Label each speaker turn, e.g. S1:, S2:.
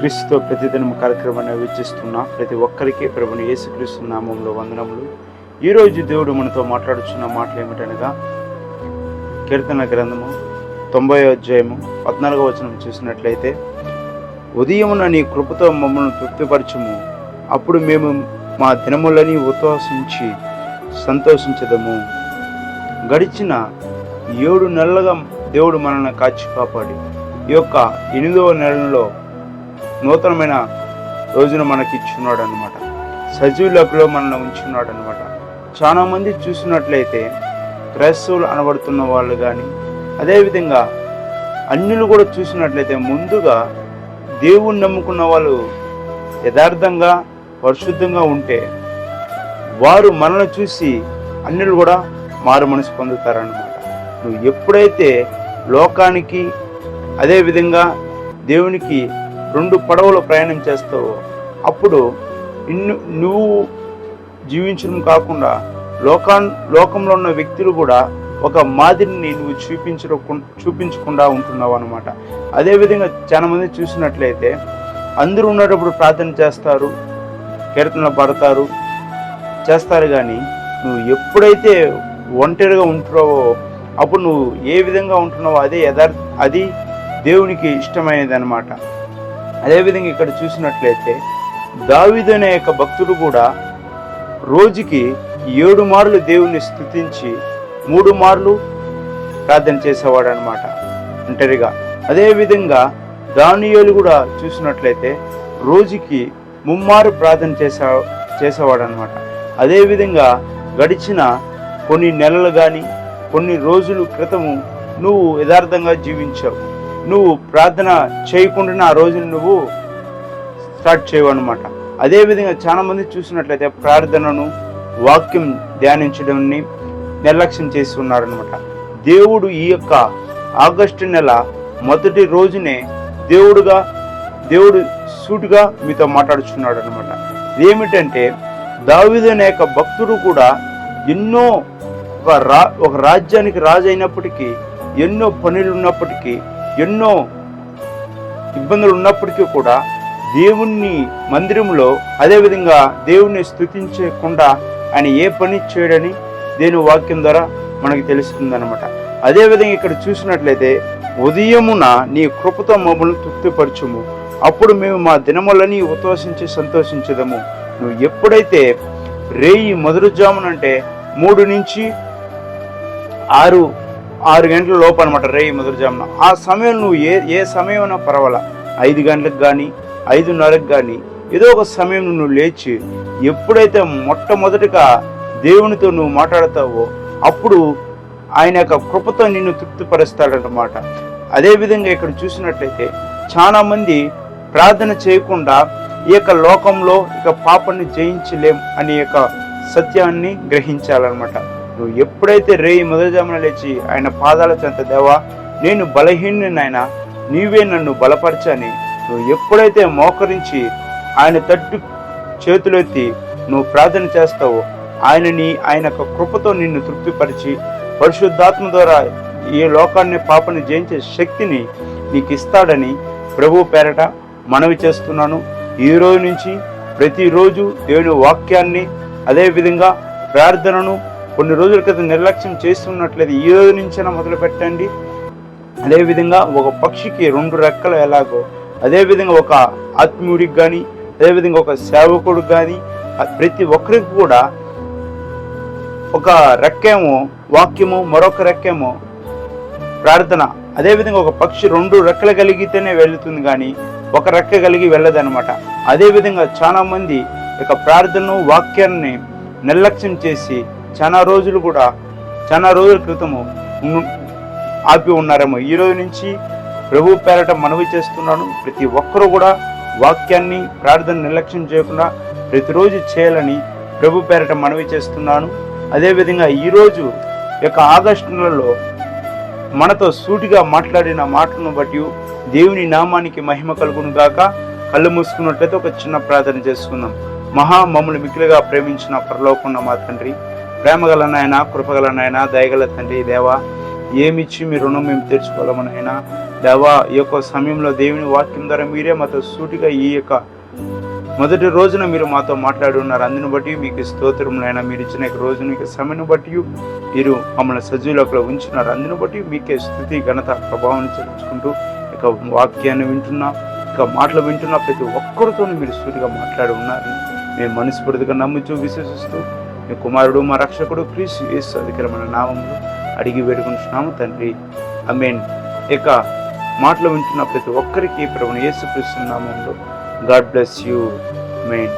S1: క్రీస్తుతో ప్రతిదినం కార్యక్రమాన్ని వీక్షిస్తున్న ప్రతి ఒక్కరికి ప్రభుని యేసుక్రీస్తు నామంలో వందనములు. ఈరోజు దేవుడు మనతో మాట్లాడుచున్న మాటలు ఏమిటనగా కీర్తన గ్రంథము తొంభై అధ్యాయము పద్నాలుగో వచనం చూసినట్లయితే ఉదయమున నీ కృపతో మమ్మల్ని తృప్తిపరచము. అప్పుడు మేము మా దినములని ఉత్వాసించి సంతోషించదము. గడిచిన ఏడు నెలలుగా దేవుడు మనల్ని కాచి కాపాడి ఈ యొక్క ఎనిమిదవ నెలలో నూతనమైన రోజును మనకి ఇచ్చున్నాడు అనమాట సజీవులకులో మనల్ని ఉంచున్నాడు అనమాట చాలామంది చూసినట్లయితే క్రైస్తవులు అనబడుతున్న వాళ్ళు కానీ అదేవిధంగా అన్యులు కూడా చూసినట్లయితే ముందుగా దేవుణ్ణి నమ్ముకున్న వాళ్ళు యథార్థంగా పరిశుద్ధంగా ఉంటే వారు మనల్ని చూసి అన్యులు కూడా మారు మనసు పొందుతారనమాట నువ్వు ఎప్పుడైతే లోకానికి అదేవిధంగా దేవునికి రెండు పడవలు ప్రయాణం చేస్తావో. అప్పుడు ఇన్ను నువ్వు జీవించడం కాకుండా లోకా లోకంలో ఉన్న వ్యక్తులు కూడా ఒక మాదిరిని నువ్వు చూపించడం చూపించకుండా ఉంటున్నావు అనమాట అదేవిధంగా చాలా మంది చూసినట్లయితే అందరూ ఉన్నప్పుడు ప్రార్థన చేస్తారు కీర్తనలు పడతారు చేస్తారు కానీ నువ్వు ఎప్పుడైతే ఒంటరిగా ఉంటున్నావో అప్పుడు నువ్వు ఏ విధంగా ఉంటున్నావో అదే యథార్థ అది దేవునికి ఇష్టమైనది అనమాట అదేవిధంగా ఇక్కడ చూసినట్లయితే దావిదు అనే యొక్క భక్తుడు కూడా రోజుకి ఏడు మార్లు దేవుణ్ణి స్థుతించి మూడు మార్లు ప్రార్థన చేసేవాడు అనమాట ఒంటరిగా. అదేవిధంగా దానియోలు కూడా చూసినట్లయితే రోజుకి ముమ్మారు ప్రార్థన చేసే చేసేవాడు అనమాట అదేవిధంగా గడిచిన కొన్ని నెలలు కానీ కొన్ని రోజులు క్రితము నువ్వు యథార్థంగా జీవించావు. నువ్వు ప్రార్థన చేయకుండా ఆ రోజుని నువ్వు స్టార్ట్ చేయవన్నమాట. అదేవిధంగా చాలామంది చూసినట్లయితే ప్రార్థనను వాక్యం ధ్యానించడాన్ని నిర్లక్ష్యం చేసి ఉన్నారనమాట దేవుడు ఈ యొక్క ఆగస్టు నెల మొదటి రోజునే దేవుడుగా దేవుడు సూటుగా మీతో మాట్లాడుచున్నాడు అనమాట ఏమిటంటే దావిదనే యొక్క భక్తుడు కూడా ఎన్నో ఒక రా ఒక రాజ్యానికి రాజు అయినప్పటికీ ఎన్నో పనులు ఉన్నప్పటికీ ఎన్నో ఇబ్బందులు ఉన్నప్పటికీ కూడా దేవుణ్ణి మందిరంలో అదేవిధంగా దేవుణ్ణి స్థుతించకుండా ఆయన ఏ పని చేయడని దేని వాక్యం ద్వారా మనకి తెలుస్తుంది అనమాట అదేవిధంగా ఇక్కడ చూసినట్లయితే ఉదయమున నీ కృపతో మమ్మల్ని తృప్తిపరచుము. అప్పుడు మేము మా దినములని ఉత్వసించి సంతోషించదము. నువ్వు ఎప్పుడైతే రేయి మొదటి మూడు నుంచి ఆరు ఆరు గంటల లోపు అనమాట రేయి ముదురుజామున. ఆ సమయం నువ్వు ఏ ఏ సమయం అయినా పర్వాలా. ఐదు గంటలకు కానీ ఐదున్నరకు కానీ ఏదో ఒక సమయం నువ్వు లేచి ఎప్పుడైతే మొట్టమొదటిగా దేవునితో నువ్వు మాట్లాడతావో అప్పుడు ఆయన యొక్క కృపతో నిన్ను తృప్తిపరుస్తాడనమాట అదేవిధంగా ఇక్కడ చూసినట్లయితే చాలామంది ప్రార్థన చేయకుండా ఈ యొక్క లోకంలో ఇక పాపాన్ని జయించలేం అనే యొక్క సత్యాన్ని గ్రహించాలన్నమాట. నువ్వు ఎప్పుడైతే రేయి మొదటిజామున లేచి ఆయన పాదాల చెంత దేవా నేను బలహీనుని నీవే నన్ను బలపరచని. నువ్వు ఎప్పుడైతే మోకరించి ఆయన తట్టు చేతులెత్తి నువ్వు ప్రార్థన చేస్తావో ఆయనని ఆయన యొక్క కృపతో నిన్ను తృప్తిపరిచి పరిశుద్ధాత్మ ద్వారా ఈ లోకాన్ని పాపని జయించే శక్తిని నీకు ఇస్తాడని ప్రభు పేరట మనవి చేస్తున్నాను. ఈ రోజు నుంచి ప్రతిరోజు దేవుని వాక్యాన్ని అదేవిధంగా ప్రార్థనను కొన్ని రోజుల క్రితం నిర్లక్ష్యం చేస్తున్నట్లయితే ఈ రోజు నుంచైనా మొదలు పెట్టండి. అదేవిధంగా ఒక పక్షికి రెండు రెక్కలు ఎలాగో అదేవిధంగా ఒక ఆత్మీయుడికి కానీ అదేవిధంగా ఒక సేవకుడికి కానీ ప్రతి ఒక్కరికి కూడా ఒక రెక్కేమో వాక్యము మరొక రెక్కేమో ప్రార్థన అదేవిధంగా ఒక పక్షి రెండు రెక్కలు కలిగితేనే వెళుతుంది కానీ ఒక రెక్క కలిగి వెళ్ళదనమాట అదేవిధంగా చాలామంది ఇక ప్రార్థనను వాక్యాన్ని నిర్లక్ష్యం చేసి చాలా రోజులు కూడా చాలా రోజుల క్రితము ఆపి ఉన్నారేమో. ఈ రోజు నుంచి ప్రభు పేరట మనవి చేస్తున్నాను. ప్రతి ఒక్కరూ కూడా వాక్యాన్ని ప్రార్థన నిర్లక్ష్యం చేయకుండా ప్రతిరోజు చేయాలని ప్రభు పేరట మనవి చేస్తున్నాను. అదేవిధంగా ఈరోజు యొక్క ఆగస్టు నెలలో మనతో సూటిగా మాట్లాడిన మాటలను బట్టి దేవుని నామానికి మహిమ కలుగును గాక. కళ్ళు మూసుకున్నట్లయితే ఒక చిన్న ప్రార్థన చేసుకుందాం. మహా మమ్మల్ని మిక్కిలిగా ప్రేమించిన పరలోకున్న మా తండ్రి ప్రేమగల నాయన కృపగల నాయన దయగల తండ్రి దేవా ఏమిచ్చి మీ రుణం మేము తెచ్చుకోవాలమని దేవా ఈ యొక్క సమయంలో దేవుని వాక్యం ద్వారా మీరే మాతో సూటిగా ఈ యొక్క మొదటి రోజున మీరు మాతో మాట్లాడి ఉన్నారు. అందుని బట్టి మీకు స్తోత్రములైనా మీరు ఇచ్చిన ఈ రోజున సమయం బట్టి మీరు మమ్మల్ని సజీవులకు ఉంచున్నారు అందుని బట్టి మీకే స్థుతి ఘనత ప్రభావం చెల్లించుకుంటూ ఇక వాక్యాన్ని వింటున్నా ఇక మాటలు వింటున్న ప్రతి ఒక్కరితో మీరు సూటిగా మాట్లాడి ఉన్నారు. మేము మనస్ఫూర్తిగా నమ్ముచూ విశ్వసిస్తూ మీ కుమారుడు మా రక్షకుడు క్రీస్తు యేసు అధికరమైన నామంలో అడిగి వేడుకుంటున్నాము తండ్రి. అమేన్ ఇక మాటలు వింటున్న ప్రతి ఒక్కరికి ప్రభుని యేసు క్రీస్తు నామంలో గాడ్ బ్లెస్ యూ. మెయిన్